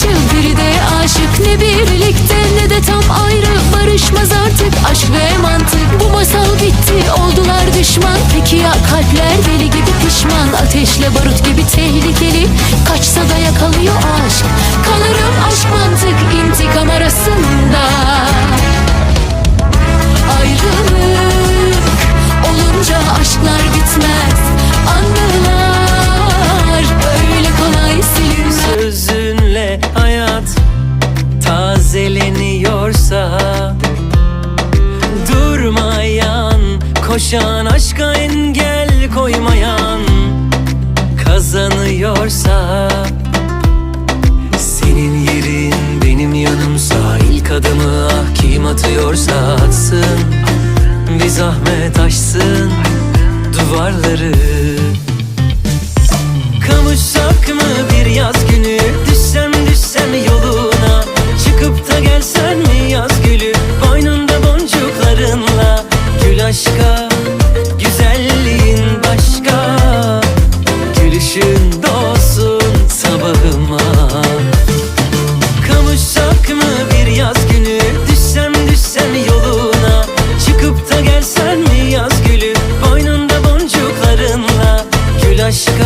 Çıldırı de aşık ne birlikte ne de tam ayrı. Barışmaz artık aşk ve mantık. Bu masal bitti oldular düşman. Peki ya kalpler deli gibi pişman? Ateşle barut gibi tehlikeli. Kaçsa da yakalıyor aşk. Kalırım aşk mantık intikam arasında. Ayrılık olunca aşklar bitmez. Tazeleniyorsa Durmayan, koşan, aşka engel koymayan Kazanıyorsa Senin yerin benim yanımsa ilk adımı ah kim atıyorsa atsın Bir zahmet aşsın duvarları yaz gülü Boynunda boncuklarınla. Gül aşka Güzelliğin başka. Gülüşün dolsun sabahıma. Kavuşsak mı bir yaz günü Düşsem düşsem yoluna. Çıkıp da gelsen mi yaz gülü? Boynunda boncuklarınla. Gül aşka